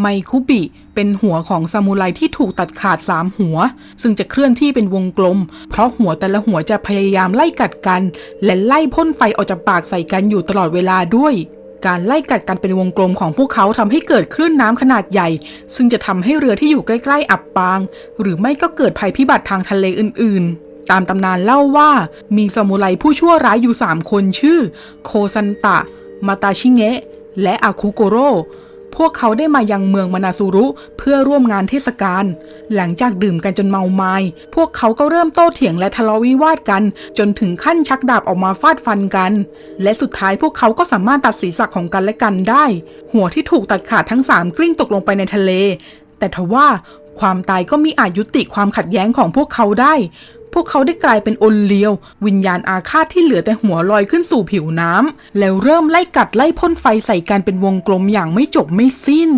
ไมคุบิ เป็นหัวของซามูไรที่ถูกตัดขาดสามหัว ซึ่งจะเคลื่อนที่เป็นวงกลม เพราะหัวแต่ละหัวจะพยายามไล่กัดกัน และไล่พ่นไฟออกจากปากใส่กันอยู่ตลอดเวลาด้วย การไล่กัดกันเป็นวงกลมของพวกเขาทำให้เกิดคลื่นน้ำขนาดใหญ่ ซึ่งจะทำให้เรือที่อยู่ใกล้ ๆ อับปาง หรือไม่ก็เกิดภัยพิบัติทางทะเลอื่น ๆตามตำนานเล่าว่ามีซามูไรผู้ชั่วร้ายอยู่ 3 คนชื่อ โคซันตะ มาตาชิเงะ และอาคุโกโร พวกเขาได้มายังเมืองมานาซูรุ เพื่อร่วมงานเทศกาล หลังจากดื่มกันจนเมาไมา้พวกเขาก็เริ่มโต้เถียงและทะเลาะวิวาทกัน จนถึงขั้นชักดาบออกมาฟาดฟันกัน และสุดท้ายพวกเขาก็สามารถตัดศีรษะของกันและกันได้ หัวที่ถูกตัดขาดทั้งสามกลิ้งตกลงไปในทะเล แต่ทว่าความตายก็มีอาจยุติความขัดแย้งของพวกเขาได้ พวกเขาได้กลายเป็นอนเลียว วิญญาณอาฆาตที่เหลือแต่หัวลอยขึ้นสู่ผิวน้ำแล้วเริ่มไล่กัดไล่พ่นไฟใส่กันเป็นวงกลมอย่างไม่จบไม่สิ้น